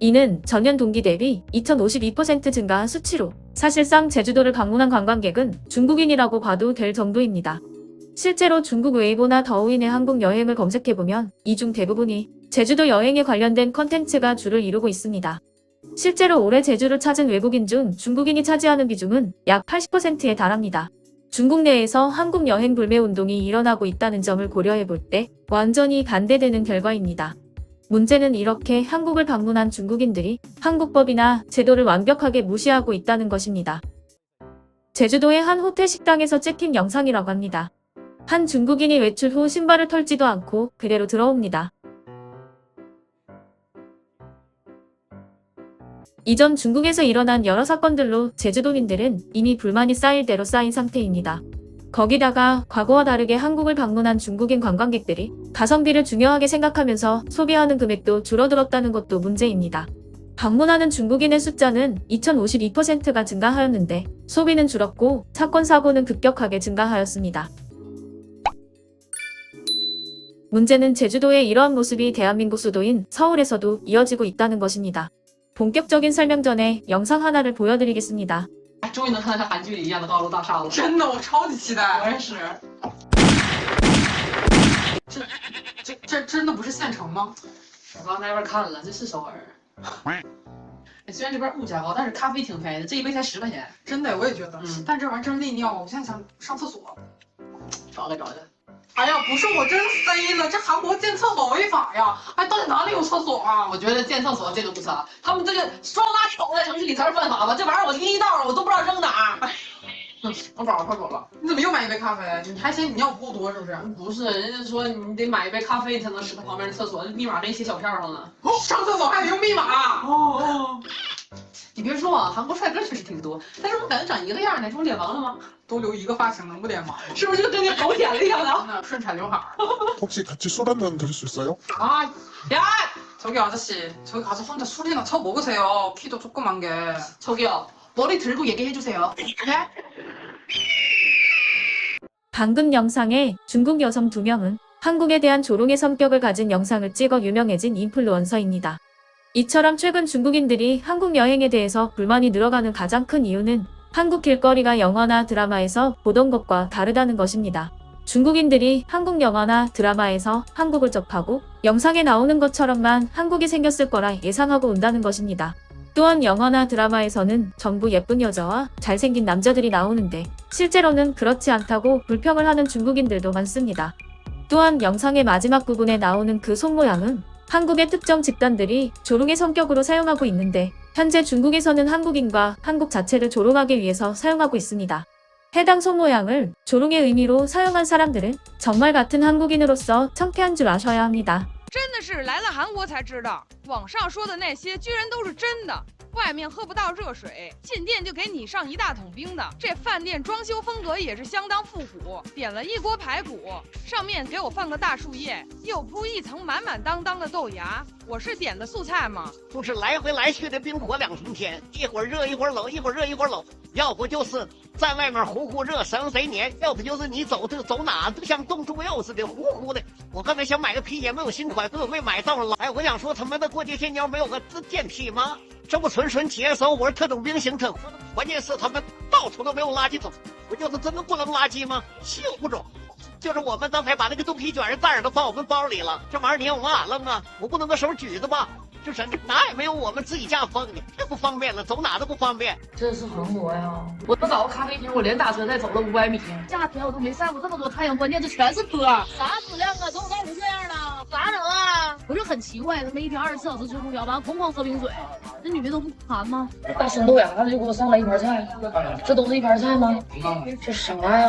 이는 전년 동기 대비 2,052% 증가한 수치로 사실상 제주도를 방문한 관광객은 중국인이라고 봐도 될 정도입니다. 실제로 중국 웨이보나 더우인의 한국 여행을 검색해보면 이 중 대부분이 제주도 여행에 관련된 컨텐츠가 주를 이루고 있습니다. 실제로 올해 제주를 찾은 외국인 중 중국인이 차지하는 비중은 약 80%에 달합니다. 중국 내에서 한국 여행 불매 운동이 일어나고 있다는 점을 고려해 볼 때 완전히 반대되는 결과입니다. 문제는 이렇게 한국을 방문한 중국인들이 한국법이나 제도를 완벽하게 무시하고 있다는 것입니다. 제주도의 한 호텔 식당에서 찍힌 영상이라고 합니다. 한 중국인이 외출 후 신발을 털지도 않고 그대로 들어옵니다. 이전 중국에서 일어난 여러 사건들로 제주도민들은 이미 불만이 쌓일 대로 쌓인 상태입니다. 거기다가 과거와 다르게 한국을 방문한 중국인 관광객들이 가성비를 중요하게 생각하면서 소비하는 금액도 줄어들었다는 것도 문제입니다. 방문하는 중국인의 숫자는 2052%가 증가하였는데 소비는 줄었고 사건 사고는 급격하게 증가하였습니다. 문제는 제주도의 이러한 모습이 대한민국 수도인 서울에서도 이어지고 있다는 것입니다. 본격적인 설명 전에 영상 하나를 보여드리겠습니다. 哎，终于能看到像韩剧里一样的高楼大厦了。真的，我超级期待。我也是。这这这真的不是县城吗？我刚在那边看了，这是首尔。哎，虽然这边物价高，但是咖啡挺便宜的，这一杯才十块钱。真的，我也觉得。嗯但这玩意儿真是利尿，我现在想上厕所。找来找去。哎呀，不是我真飞了，这韩国建厕所违法呀！哎，到底哪里有厕所啊？我觉得建厕所这个不啥，他们这个双垃圾桶在城市里才是犯法吧？这玩意儿我拎一道了，我都不知道扔哪儿。哎，我找着厕所了。你怎么又买一杯咖啡？你还嫌你尿不够多是不是？不是，人家说你得买一杯咖啡才能使它旁边的厕所，密码没写小票上呢。哦，上厕所还得用密码。哦哦， 你别说啊，韩国帅哥确实挺多，但是我感觉长一个样呢，这不脸盲了吗？都留一个发型，能不脸盲吗？是不是就跟那狗舔了一样的？那顺产刘海儿。 혹시 같이 술 한 잔 드실 수 있어요? 아, 야, 저기 아저씨, 저기 가서 혼자 술이나 쳐 먹으세요. 키도 조그만 게. 저기요, 머리 들고 얘기해 주세요. 네? 방금 영상에 중국 여성 두 명은 한국에 대한 조롱의 성격을 가진 영상을 찍어 유명해진 인플루언서입니다. 이처럼 최근 중국인들이 한국 여행에 대해서 불만이 늘어가는 가장 큰 이유는 한국 길거리가 영화나 드라마에서 보던 것과 다르다는 것입니다. 중국인들이 한국 영화나 드라마에서 한국을 접하고 영상에 나오는 것처럼만 한국이 생겼을 거라 예상하고 온다는 것입니다. 또한 영화나 드라마에서는 전부 예쁜 여자와 잘생긴 남자들이 나오는데 실제로는 그렇지 않다고 불평을 하는 중국인들도 많습니다. 또한 영상의 마지막 부분에 나오는 그 손모양은 한국의 특정 집단들이 조롱의 성격으로 사용하고 있는데 현재 중국에서는 한국인과 한국 자체를 조롱하기 위해서 사용하고 있습니다. 해당 손모양을 조롱의 의미로 사용한 사람들은 정말 같은 한국인으로서 창피한 줄 아셔야 합니다. 真的是来了韩国才知道，网上说的那些居然都是真的。外面喝不到热水，进店就给你上一大桶冰的。这饭店装修风格也是相当复古，点了一锅排骨，上面给我放个大树叶，又铺一层满满当当的豆芽。我是点的素菜吗？就是来回来去的冰火两重天，一会儿热一会儿冷，一会儿热一会儿冷，要不就是在外面呼呼热，省谁年；要不就是你走这走哪都像冻猪肉似的，呼呼的。我刚才想买个皮鞋没有新款，根本没买到。哎，我想说他妈的过街天桥没有个自电梯吗？这不纯纯解手，我是特种兵型特，关键是他们到处都没有垃圾桶，不就是真的不扔垃圾吗？幸不中。就是我们刚才把那个肚皮卷的袋儿都放我们包里了，这玩意儿你让我俺扔啊？我不能搁手举着吧？就真的哪也没有我们自己家风的，太不方便了，走哪都不方便。这是韩国呀！我我找个咖啡厅，我连打车带走了五百米。夏天我都没晒过这么多太阳，关键这全是坡，啥质量啊？从头到成这样了，咋整啊？我就很奇怪，他们一天二十四小时吹空调，完了疯狂喝冰水，那女的都不馋吗？大生豆芽子就给我上来一盘菜，这都是一盘菜吗？这啥呀？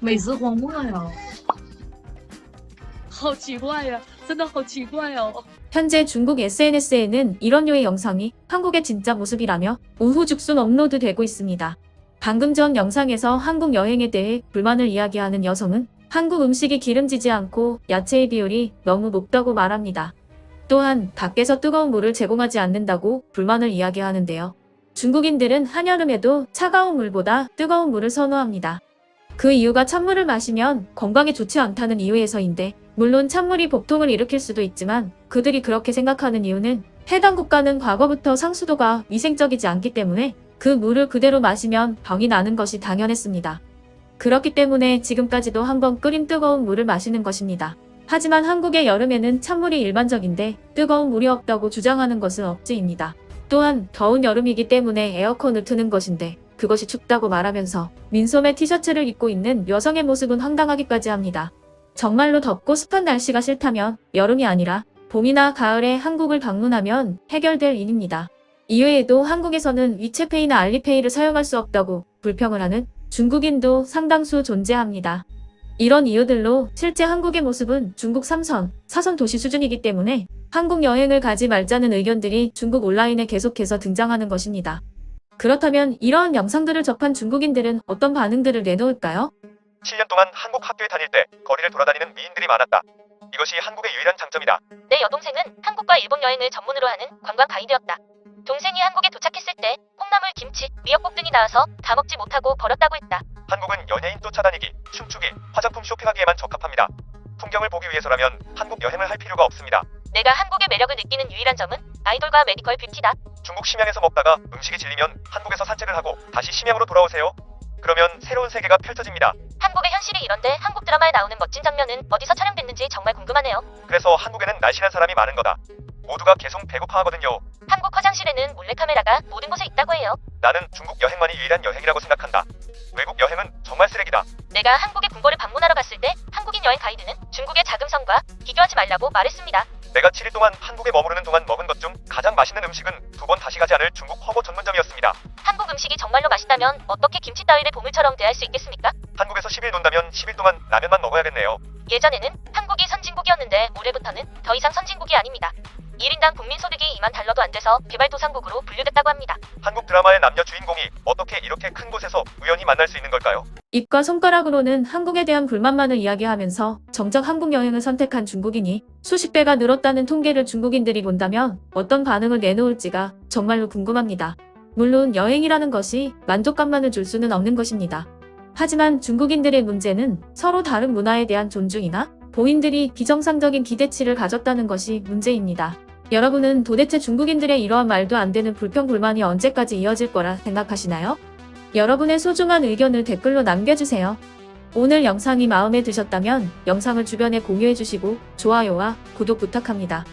美食荒漠呀！好奇怪呀，真的好奇怪哦。 현재 중국 SNS에는 이런 류의 영상이 한국의 진짜 모습이라며 우후죽순 업로드되고 있습니다. 방금 전 영상에서 한국 여행에 대해 불만을 이야기하는 여성은 한국 음식이 기름지지 않고 야채의 비율이 너무 높다고 말합니다. 또한 밖에서 뜨거운 물을 제공하지 않는다고 불만을 이야기하는데요. 중국인들은 한여름에도 차가운 물보다 뜨거운 물을 선호합니다. 그 이유가 찬물을 마시면 건강에 좋지 않다는 이유에서인데, 물론 찬물이 복통을 일으킬 수도 있지만 그들이 그렇게 생각하는 이유는 해당 국가는 과거부터 상수도가 위생적이지 않기 때문에 그 물을 그대로 마시면 병이 나는 것이 당연했습니다. 그렇기 때문에 지금까지도 한 번 끓인 뜨거운 물을 마시는 것입니다. 하지만 한국의 여름에는 찬물이 일반적인데 뜨거운 물이 없다고 주장하는 것은 억지입니다. 또한 더운 여름이기 때문에 에어컨을 트는 것인데 그것이 춥다고 말하면서 민소매 티셔츠를 입고 있는 여성의 모습은 황당하기까지 합니다. 정말로 덥고 습한 날씨가 싫다면 여름이 아니라 봄이나 가을에 한국을 방문하면 해결될 일입니다. 이외에도 한국에서는 위챗페이나 알리페이를 사용할 수 없다고 불평을 하는 중국인도 상당수 존재합니다. 이런 이유들로 실제 한국의 모습은 중국 3선, 4선 도시 수준이기 때문에 한국 여행을 가지 말자는 의견들이 중국 온라인에 계속해서 등장하는 것입니다. 그렇다면 이러한 영상들을 접한 중국인들은 어떤 반응들을 내놓을까요? 7년 동안 한국 학교에 다닐 때 거리를 돌아다니는 미인들이 많았다. 이것이 한국의 유일한 장점이다. 내 여동생은 한국과 일본 여행을 전문으로 하는 관광 가이드였다. 동생이 한국에 도착했을 때 콩나물, 김치, 미역국 등이 나와서 다 먹지 못하고 버렸다고 했다. 한국은 연예인 쫓아다니기, 춤추기, 화장품 쇼핑하기에만 적합합니다. 풍경을 보기 위해서라면 한국 여행을 할 필요가 없습니다. 내가 한국의 매력을 느끼는 유일한 점은 아이돌과 메디컬 뷰티다. 중국 심양에서 먹다가 음식이 질리면 한국에서 산책을 하고 다시 심양으로 돌아오세요. 그러면 새로운 세계가 펼쳐집니다. 한국의 현실이 이런데 한국 드라마에 나오는 멋진 장면은 어디서 촬영됐는지 정말 궁금하네요. 그래서 한국에는 날씬한 사람이 많은 거다. 모두가 계속 배고파하거든요. 한국 화장실에는 몰래카메라가 모든 곳에 있다고 해요. 나는 중국 여행만이 유일한 여행이라고 생각한다. 외국 여행은 정말 쓰레기다. 내가 한국의 궁궐을 방문하러 갔을 때 한국인 여행 가이드는 중국의 자금성과 비교하지 말라고 말했습니다. 내가 7일 동안 한국에 머무르는 동안 먹은 것 중 가장 맛있는 음식은 두 번 다시 가지 않을 중국 허거 전문점이었습니다. 한국 음식이 정말로 맛있다면 어떻게 김치 따위를 보물처럼 대할 수 있겠습니까? 한국에서 10일 논다면 10일 동안 라면만 먹어야겠네요. 예전에는 한국이 선진국이었는데 올해부터는 더 이상 선진국이 아닙니다. 1인당 국민 소득이 2만 달러도 안 돼서 개발도상국으로 분류됐다고 합니다. 한국 드라마의 남녀 주인공이 어떻게 이렇게 큰 곳에서 우연히 만날 수 있는 걸까요? 입과 손가락으로는 한국에 대한 불만만을 이야기하면서 정작 한국 여행을 선택한 중국인이 수십 배가 늘었다는 통계를 중국인들이 본다면 어떤 반응을 내놓을지가 정말로 궁금합니다. 물론 여행이라는 것이 만족감만을 줄 수는 없는 것입니다. 하지만 중국인들의 문제는 서로 다른 문화에 대한 존중이나 본인들이 비정상적인 기대치를 가졌다는 것이 문제입니다. 여러분은 도대체 중국인들의 이러한 말도 안 되는 불평 불만이 언제까지 이어질 거라 생각하시나요? 여러분의 소중한 의견을 댓글로 남겨주세요. 오늘 영상이 마음에 드셨다면 영상을 주변에 공유해주시고 좋아요와 구독 부탁합니다.